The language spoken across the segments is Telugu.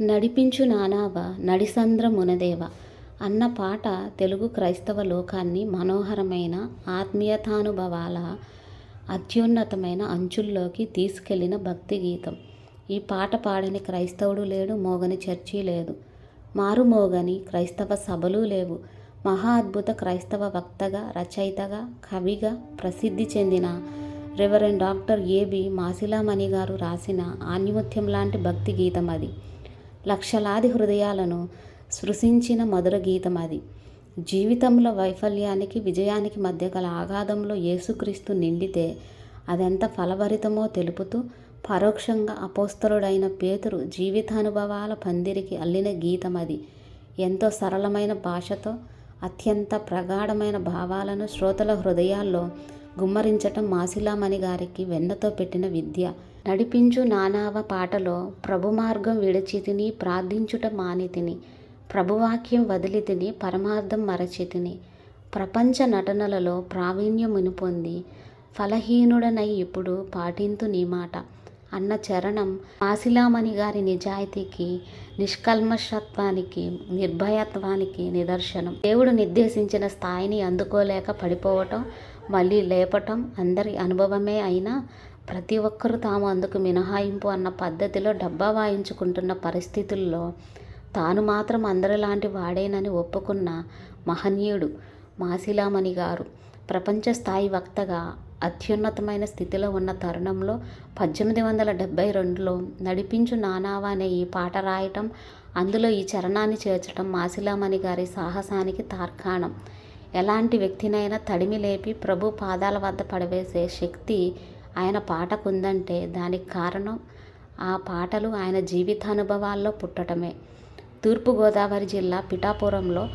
నడిపించు నానావ నడిసంద్ర మునదేవ అన్న పాట తెలుగు క్రైస్తవ లోకాన్ని మనోహరమైన ఆత్మీయతానుభవాల అత్యున్నతమైన అంచుల్లోకి తీసుకెళ్ళిన భక్తి గీతం. ఈ పాట పాడని క్రైస్తవుడు లేడు మోగని చర్చి లేదు. మారుమోగని క్రైస్తవ సభలు లేవు. మహా అద్భుత క్రైస్తవ వక్తగా, రచయితగా, కవిగా ప్రసిద్ధి చెందిన రెవరెండ్ డాక్టర్ ఏబి మాసిలామణి గారు రాసిన ఆణిముత్యం లాంటి భక్తి గీతం అది. లక్షలాది హృదయాలను స్పృశించిన మధుర గీతం అది. జీవితంలో వైఫల్యానికి, విజయానికి మధ్య గల ఆగాధంలో యేసుక్రీస్తు నిండితే అదెంత ఫలభరితమో తెలుపుతూ పరోక్షంగా అపోస్తలుడైన పేతురు జీవితానుభవాల పందిరికి అల్లిన గీతం అది. ఎంతో సరళమైన భాషతో అత్యంత ప్రగాఢమైన భావాలను శ్రోతల హృదయాల్లో గుమ్మరించటం మాసిలామణి గారికి వెన్నతో పెట్టిన విద్య. నడిపించు నానావ పాటలో ప్రభుమార్గం విడిచితిని ప్రార్థించుట మానితిని ప్రభువాక్యం వదిలితిని పరమార్థం మరచితిని ప్రపంచ నటనలలో ప్రావీణ్యమును ఫలహీనుడనై ఇప్పుడు పాటింతు నీ మాట. అన్న చరణం మాసిలామణి గారి నిజాయితీకి, నిష్కల్మషత్వానికి, నిర్భయత్వానికి నిదర్శనం. దేవుడు నిర్దేశించిన స్థాయిని అందుకోలేక పడిపోవటం, మళ్ళీ లేపటం అందరి అనుభవమే అయినా ప్రతి ఒక్కరూ తాము అందుకు మినహాయింపు అన్న పద్ధతిలో డబ్బా వాయించుకుంటున్న పరిస్థితుల్లో తాను మాత్రం అందరిలాంటి వాడేనని ఒప్పుకున్న మహనీయుడు మాసిలామణి గారు. ప్రపంచ స్థాయి వక్తగా అత్యున్నతమైన స్థితిలో ఉన్న తరుణంలో పద్దెనిమిది వందల డెబ్బై రెండులో నడిపించు నానావా అనే ఈ పాట రాయటం, అందులో ఈ చరణాన్ని చేర్చటం మాసిలామణి గారి సాహసానికి తార్కాణం. ఎలాంటి వ్యక్తినైనా తడిమి లేపి ప్రభు పాదాల వద్ద పడవేసే శక్తి ఆయన పాటకు ఉందంటే దానికి కారణం ఆ పాటలు ఆయన జీవితానుభవాల్లో పుట్టటమే. తూర్పుగోదావరి జిల్లా పిఠాపురంలో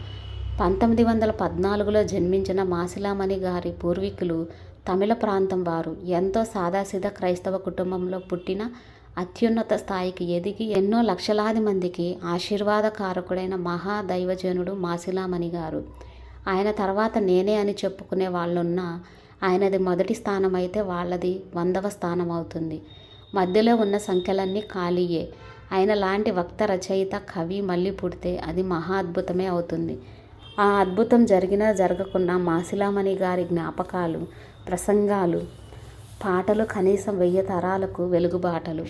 పంతొమ్మిది వందల పద్నాలుగులో జన్మించిన మాసిలామణి గారి పూర్వీకులు తమిళ ప్రాంతం వారు. ఎంతో సాదాసీదా క్రైస్తవ కుటుంబంలో పుట్టిన అత్యున్నత స్థాయికి ఎదిగి ఎన్నో లక్షలాది మందికి ఆశీర్వాదకారకుడైన మహా దైవజనుడు మాసిలామణి గారు. ఆయన తర్వాత నేనే అని చెప్పుకునే వాళ్ళున్నా ఆయనది మొదటి స్థానమైతే వాళ్ళది వందవ స్థానం అవుతుంది మధ్యలో ఉన్న సంఖ్యలన్నీ ఖాళీయే. ఆయన లాంటి వక్త, రచయిత, కవి మళ్ళీ పుడితే అది మహా అద్భుతమే అవుతుంది. ఆ అద్భుతం జరిగినా జరగకున్నా మాసిలామణి గారి జ్ఞాపకాలు, ప్రసంగాలు, పాటలు కనీసం వెయ్యి తరాలకు వెలుగుబాటలు.